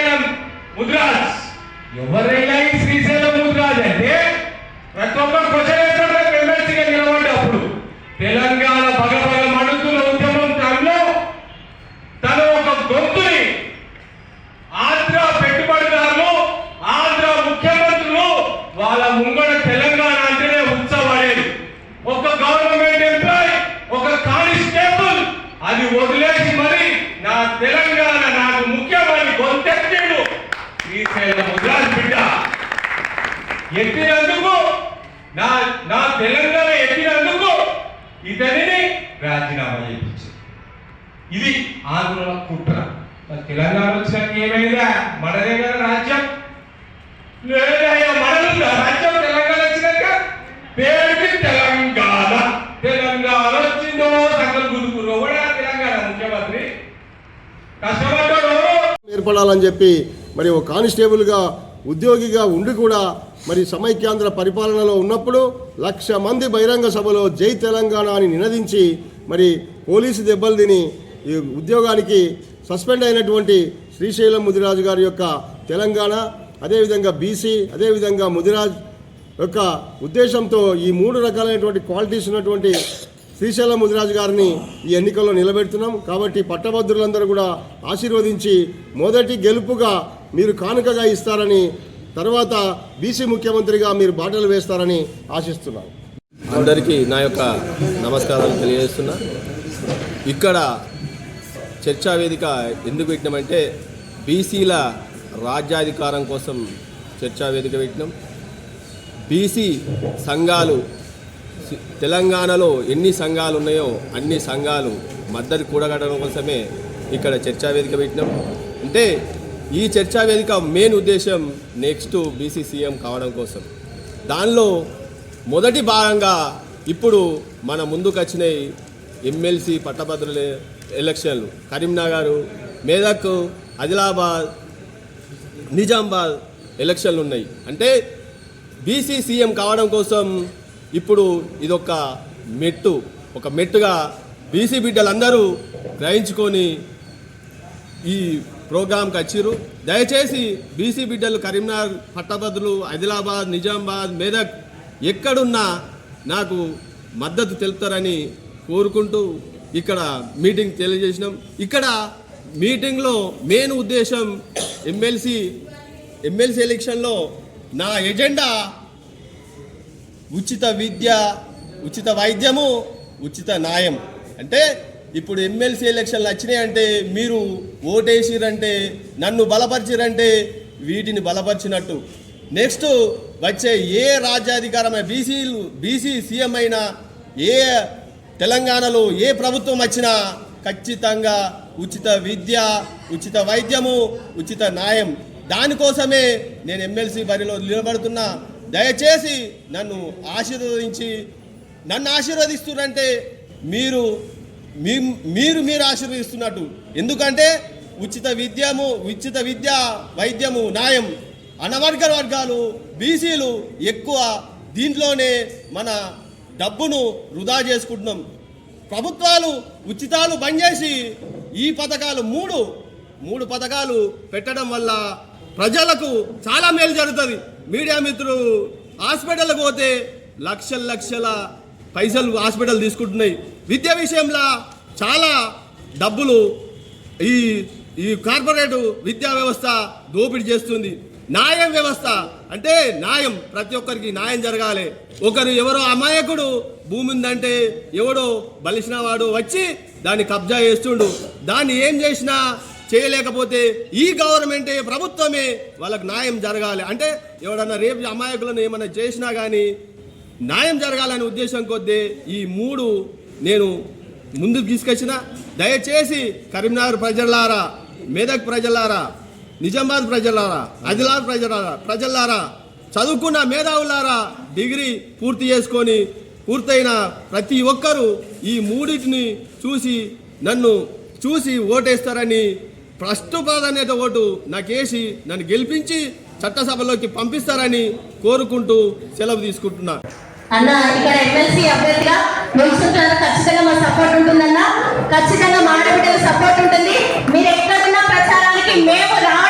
శ్రీశైలం ముద్రాజ్. ఎవరైనా శ్రీశైలం ముద్రాజ్ అంటే ప్రతి ఒక్కరు క్వశ్చన్ ఎత్తినందుకు నా నా తెలంగాణ ఎత్తినందుకు ఇతనిని రాజీనామా చేయించింది ఇది ఆంధ్రుల కుట్ర. తెలంగాణ వచ్చినాక ఏమైందా మనదే కదా రాజ్యం. లేదయ్యా మనదుందా రాజ్యం తెలంగాణ వచ్చినాక? పేరుకి తెలంగాణ. తెలంగాణ వచ్చిందో సకల గురుకురు కూడా తెలంగాణ ముఖ్యమంత్రి. కష్టపడ్డాడు. ఏర్పడాలని చెప్పి మరి ఒక కానిస్టేబుల్గా ఉద్యోగిగా ఉండి కూడా మరి సమైక్యాంధ్ర పరిపాలనలో ఉన్నప్పుడు లక్ష మంది బహిరంగ సభలో జై తెలంగాణ అని నినదించి మరి పోలీసు దెబ్బలు తిని ఈ ఉద్యోగానికి సస్పెండ్ అయినటువంటి శ్రీశైలం ముదిరాజు గారి యొక్క తెలంగాణ అదేవిధంగా బీసీ అదేవిధంగా ముదిరాజ్ యొక్క ఉద్దేశంతో ఈ మూడు రకాలైనటువంటి క్వాలిటీస్ ఉన్నటువంటి శ్రీశైలం ముదిరాజు గారిని ఈ ఎన్నికల్లో నిలబెడుతున్నాం. కాబట్టి పట్టభద్రులందరూ కూడా ఆశీర్వదించి మొదటి గెలుపుగా మీరు కానుకగా ఇస్తారని తర్వాత బీసీ ముఖ్యమంత్రిగా మీరు బాటలు వేస్తారని ఆశిస్తున్నాను. అందరికీ నా యొక్క నమస్కారాలు తెలియజేస్తున్నా. ఇక్కడ చర్చా వేదిక ఎందుకు పెట్టినామంటే బీసీల రాజ్యాధికారం కోసం చర్చా వేదిక పెట్టినాం. బీసీ సంఘాలు తెలంగాణలో ఎన్ని సంఘాలు ఉన్నాయో అన్ని సంఘాలు మద్దతు కూడగట్టడం కోసమే ఇక్కడ చర్చా వేదిక పెట్టినాం. అంటే ఈ చర్చా వేదిక మెయిన్ ఉద్దేశం నెక్స్ట్ బీసీ సీఎం కావడం కోసం. దానిలో మొదటి భాగంగా ఇప్పుడు మన ముందుకు వచ్చినాయి ఎమ్మెల్సీ పట్టభద్రుల ఎలక్షన్లు. కరీంనగర్ మేదక్ ఆదిలాబాద్ నిజామాబాద్ ఎలక్షన్లు ఉన్నాయి. అంటే బీసీ సీఎం కావడం కోసం ఇప్పుడు ఇదొక మెట్టు. ఒక మెట్టుగా బీసీ బిడ్డలందరూ గ్రహించుకొని ఈ ప్రోగ్రాంకి వచ్చిర్రు. దయచేసి బీసీ బిడ్డలు కరీంనగర్ పట్టభద్రులు ఆదిలాబాద్ నిజామాబాద్ మెదక్ ఎక్కడున్నా నాకు మద్దతు తెలుపుతారని కోరుకుంటూ ఇక్కడ మీటింగ్ తెలియజేసినాం. ఇక్కడ మీటింగ్లో మెయిన్ ఉద్దేశం ఎమ్మెల్సీ ఎమ్మెల్సీ ఎలక్షన్లో నా ఎజెండా ఉచిత విద్య ఉచిత వైద్యము ఉచిత న్యాయం. అంటే ఇప్పుడు ఎమ్మెల్సీ ఎలక్షన్లు వచ్చినాయంటే మీరు ఓటేసిరంటే నన్ను బలపరిచిరంటే వీటిని బలపరిచినట్టు. నెక్స్ట్ వచ్చే ఏ రాజ్యాధికారమైన బీసీలు బీసీ సీఎం అయినా ఏ తెలంగాణలో ఏ ప్రభుత్వం వచ్చినా ఖచ్చితంగా ఉచిత విద్య ఉచిత వైద్యము ఉచిత న్యాయం. దానికోసమే నేను ఎమ్మెల్సీ బరిలో నిలబడుతున్నా. దయచేసి నన్ను ఆశీర్వదించి నన్ను ఆశీర్వదిస్తున్నంటే మీరు మీ- మీరు మీరు ఆశీర్వదిస్తున్నట్టు. ఎందుకంటే ఉచిత విద్యము ఉచిత విద్య వైద్యము న్యాయం అనవర్గ వర్గాలు బీసీలు ఎక్కువ దీంట్లోనే మన డబ్బును వృధా చేసుకుంటున్నాం. ప్రభుత్వాలు ఉచితాలు బంద్ చేసి ఈ పథకాలు మూడు మూడు పథకాలు పెట్టడం వల్ల ప్రజలకు చాలా మేలు జరుగుతుంది. మీడియా మిత్రులు హాస్పిటల్కి పోతే లక్షల లక్షల పైసలు హాస్పిటల్ తీసుకుంటున్నాయి. విద్య విషయంలో చాలా డబ్బులు ఈ ఈ కార్పొరేట్ విద్యా వ్యవస్థ దోపిడీ చేస్తుంది. న్యాయం వ్యవస్థ అంటే న్యాయం. ప్రతి ఒక్కరికి న్యాయం జరగాలి. ఒకరు ఎవరో అమాయకుడు భూమి ఉందంటే ఎవడో బలిసిన వాడు వచ్చి దాన్ని కబ్జా చేస్తుండు. దాన్ని ఏం చేసినా చేయలేకపోతే ఈ గవర్నమెంటే ప్రభుత్వమే వాళ్ళకి న్యాయం జరగాలి. అంటే ఎవడన్నా రేపు అమాయకులను ఏమైనా చేసినా కానీ న్యాయం జరగాలనే ఉద్దేశం కొద్దీ ఈ మూడు నేను ముందుకు తీసుకొచ్చిన. దయచేసి కరీంనగర్ ప్రజలారా మెదక్ ప్రజలారా నిజామాబాద్ ప్రజలారా ఆదిలాబాద్ ప్రజలారా ప్రజలారా చదువుకున్న మేధావులారా డిగ్రీ పూర్తి చేసుకొని పూర్తయిన ప్రతి ఒక్కరూ ఈ మూడింటిని చూసి నన్ను చూసి ఓటేస్తారని ఫస్ట్ ప్రాధాన్యత ఓటు నాకేసి నన్ను గెలిపించి చట్టసభలోకి పంపిస్తారని కోరుకుంటూ సెలవు తీసుకుంటున్నాను. అన్న ఇక్కడ ఎమ్మెల్సీ అభ్యర్థిగా నిలుచుంటారు ఖచ్చితంగా మా సపోర్ట్ ఉంటుందన్న. ఖచ్చితంగా మా ఆడబిడ్డల సపోర్ట్ ఉంటుంది. మీరు ఎక్కడున్న ప్రచారానికి మేము రావడం